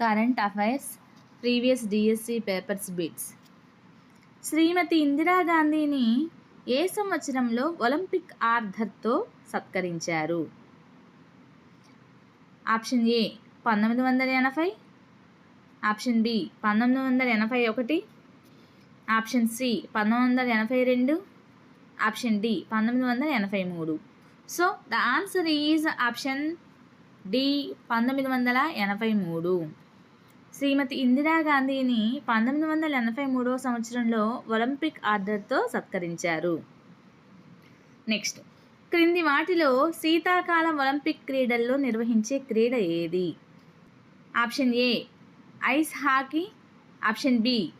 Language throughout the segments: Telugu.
Current affairs previous DSC papers bits Shrimati ఇందిరాగాంధీని ఏ సంవత్సరంలో ఒలింపిక్ ఆర్థర్తో సత్కరించారు? ఆప్షన్ ఏ పంతొమ్మిది వందల ఎనభై. ఆప్షన్ బి పంతొమ్మిది వందల ఎనభై ఒకటి. ఆప్షన్ సి పంతొమ్మిది వందల ఎనభై రెండు. ఆప్షన్ డి పంతొమ్మిది వందల ఎనభై మూడు. So the answer is option D పంతొమ్మిది వందల ఎనభై మూడు. శ్రీమతి ఇందిరాగాంధీని పంతొమ్మిది వందల ఎనభై మూడవ సంవత్సరంలో ఒలింపిక్ ఆర్డర్తో సత్కరించారు. నెక్స్ట్ క్రింది వాటిలో శీతాకాలం ఒలింపిక్ క్రీడల్లో నిర్వహించే క్రీడ ఏది? Option A ice hockey. Option B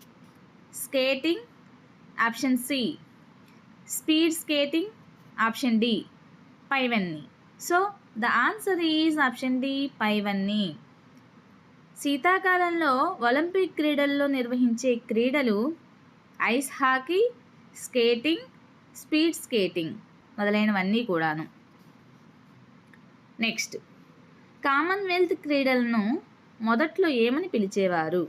skating. Option C speed skating. Option D పైవన్నీ. So the answer is option D పైవన్నీ. శీతాకాలంలో ఒలింపిక్ క్రీడల్లో నిర్వహించే క్రీడలు ice hockey skating speed skating మొదలైనవన్నీ కూడాను. నెక్స్ట్ కామన్వెల్త్ క్రీడలను మొదట్లో ఏమని పిలిచేవారు?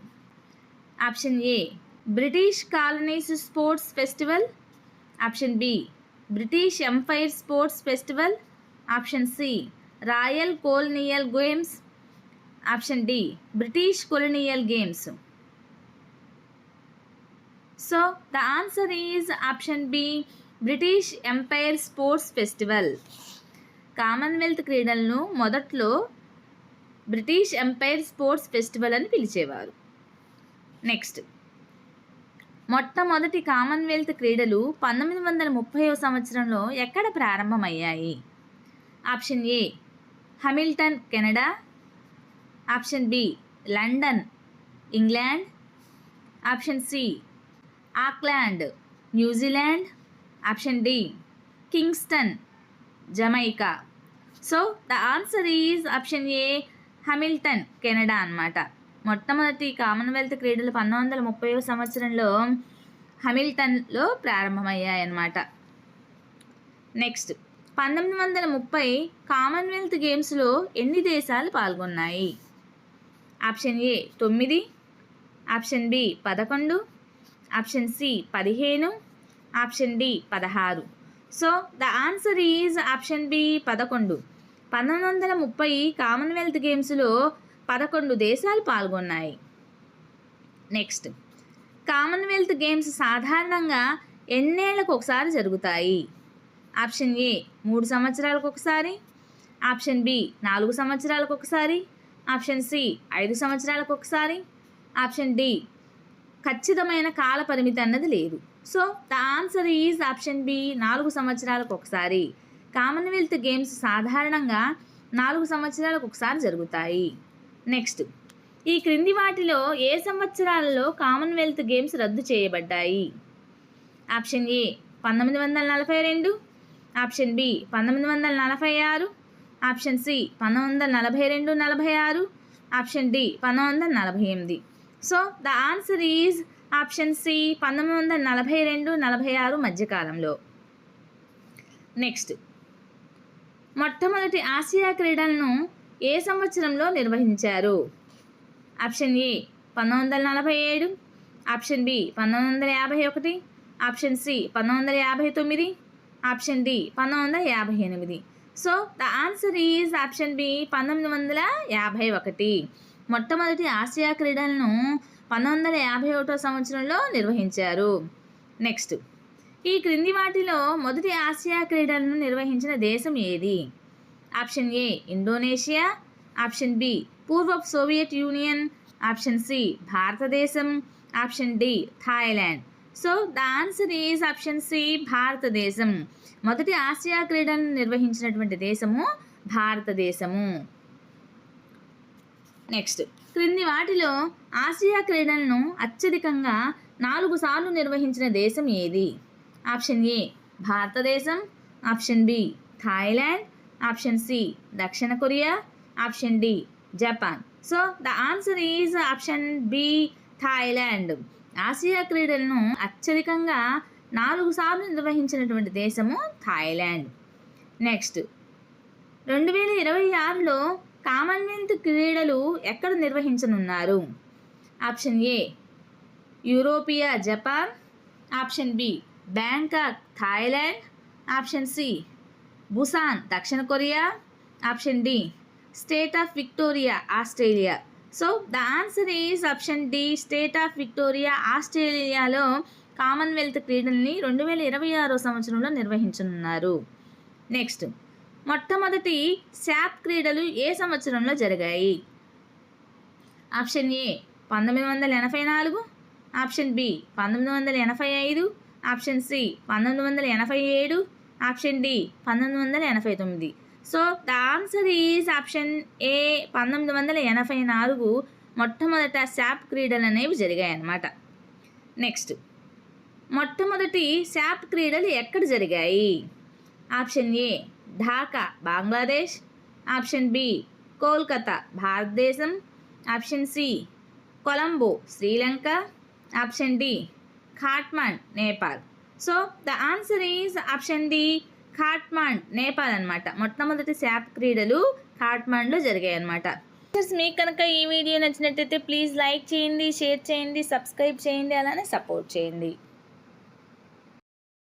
Option A British colonies sports festival. Option B British empire sports festival. Option C royal colonial games. Option D British colonial games. So the answer is option B British empire sports festival. Commonwealth క్రీడలను మొదట్లో బ్రిటిష్ ఎంపైర్ స్పోర్ట్స్ ఫెస్టివల్ అని పిలిచేవారు. నెక్స్ట్ మొట్టమొదటి కామన్వెల్త్ క్రీడలు పంతొమ్మిది వందల ముప్పై సంవత్సరంలో ఎక్కడ ప్రారంభమయ్యాయి? Option A Hamilton Canada option B London England. Option C Auckland New Zealand. Option D Kingston Jamaica. So the answer is option A Hamilton Canada అన్నమాట. మొట్టమొదటి కామన్వెల్త్ క్రీడలు పంతొమ్మిది వందల ముప్పై సంవత్సరంలో హమిల్టన్లో ప్రారంభమయ్యాయన్నమాట నెక్స్ట్ పంతొమ్మిది వందల ముప్పై కామన్వెల్త్ గేమ్స్లో ఎన్ని దేశాలు పాల్గొన్నాయి? ఆప్షన్ ఏ తొమ్మిది ఆప్షన్ బి పదకొండు ఆప్షన్ సి పదిహేను ఆప్షన్ డి పదహారు. So the answer is option B పదకొండు. పంతొమ్మిది వందల ముప్పై కామన్వెల్త్ గేమ్స్లో పదకొండు దేశాలు పాల్గొన్నాయి. నెక్స్ట్. కామన్వెల్త్ గేమ్స్ సాధారణంగా ఎన్నేళ్ళకు ఒకసారి జరుగుతాయి? ఆప్షన్ ఏ మూడు సంవత్సరాలకు ఒకసారి ఆప్షన్ బి నాలుగు సంవత్సరాలకు ఒకసారి ఆప్షన్ సి ఐదు సంవత్సరాలకు ఒకసారి. ఆప్షన్ డి ఖచ్చితమైన కాల పరిమితి అన్నది లేదు. So the answer is option B నాలుగు సంవత్సరాలకు ఒకసారి. కామన్వెల్త్ గేమ్స్ సాధారణంగా నాలుగు సంవత్సరాలకు ఒకసారి జరుగుతాయి. నెక్స్ట్ ఈ క్రింది వాటిలో ఏ సంవత్సరాలలో కామన్వెల్త్ గేమ్స్ రద్దు చేయబడ్డాయి? ఆప్షన్ ఏ పంతొమ్మిది వందల నలభై రెండు. ఆప్షన్ బి పంతొమ్మిది వందల నలభై ఆరు. ఆప్షన్ సి పంతొమ్మిది వందల నలభై రెండు నలభై ఆరు ఆప్షన్ డి పంతొమ్మిది వందల నలభై ఎనిమిది so the answer is option C పంతొమ్మిది వందల నలభై రెండు నలభై ఆరు మధ్యకాలంలో. నెక్స్ట్. మొట్టమొదటి ఆసియా క్రీడలను ఏ సంవత్సరంలో నిర్వహించారు? ఆప్షన్ ఏ పంతొమ్మిది వందల నలభై ఏడు ఆప్షన్ బి పంతొమ్మిది వందల యాభై ఒకటి ఆప్షన్ సి పంతొమ్మిది వందల యాభై తొమ్మిది ఆప్షన్ డి పంతొమ్మిది వందల యాభై ఎనిమిది so the answer is option B పంతొమ్మిది వందల యాభై ఒకటి. మొట్టమొదటి ఆసియా క్రీడలను పంతొమ్మిది వందల యాభై ఒకటో సంవత్సరంలో నిర్వహించారు. నెక్స్ట్ ఈ క్రింది వాటిలో మొదటి ఆసియా క్రీడలను నిర్వహించిన దేశం ఏది? Option A Indonesia. Option B పూర్వపు సోవియట్ యూనియన్. ఆప్షన్ సి భారతదేశం. Option D Thailand. So the answer is option C భారతదేశం మొదటి ఆసియా క్రీడను నిర్వహించినటువంటి దేశము భారతదేశము. నెక్స్ట్ క్రింది వాటిలో ఆసియా క్రీడలను అత్యధికంగా నాలుగు సార్లు నిర్వహించిన దేశం ఏది? ఆప్షన్ ఏ భారతదేశం. Option B Thailand. Option C దక్షిణ Korea. Option D Japan. So the answer is option B Thailand. Asia క్రీడలను అత్యధికంగా నాలుగు సార్లు నిర్వహించినటువంటి దేశము థాయిలాండ్. నెక్స్ట్ రెండు వేల ఇరవై ఆరులో కామన్వెల్త్ క్రీడలు ఎక్కడ నిర్వహించనున్నారు? Option A యూరోపియా Japan. Option B Bangkok Thailand. Option C Busan దక్షిణ Korea. Option D state of Victoria Australia. So the answer is option D state of Victoria ఆస్ట్రేలియాలో కామన్వెల్త్ క్రీడల్ని రెండు వేల ఇరవై ఆరో సంవత్సరంలో నిర్వహించనున్నారు. నెక్స్ట్ మొట్టమొదటి శాప్ క్రీడలు ఏ సంవత్సరంలో జరిగాయి? ఆప్షన్ ఏ పంతొమ్మిది వందల ఎనభై నాలుగు. ఆప్షన్ బి పంతొమ్మిది వందల ఎనభై ఐదు. ఆప్షన్ సి పంతొమ్మిది వందల ఎనభై ఏడు. ఆప్షన్ డి పంతొమ్మిది వందల ఎనభై తొమ్మిది. So the answer is option A పంతొమ్మిది వందల ఎనభై నాలుగు మొట్టమొదట శాప్ క్రీడలు అనేవి జరిగాయి అన్నమాట. నెక్స్ట్ మొట్టమొదటి శాప్ క్రీడలు ఎక్కడ జరిగాయి? Option A Dhaka Bangladesh. Option B Kolkata భారతదేశం. Option C Colombo Sri Lanka. Option D Kathmandu Nepal. So the answer is option D Kathmandu Nepal అనమాట మొట్టమొదటి శాప్ క్రీడలు ఖాట్మాండ్లో జరిగాయి అనమాట మీకు కనుక ఈ వీడియో నచ్చినట్టయితే ప్లీజ్ లైక్ చేయండి షేర్ చేయండి సబ్స్క్రైబ్ చేయండి అలానే సపోర్ట్ చేయండి.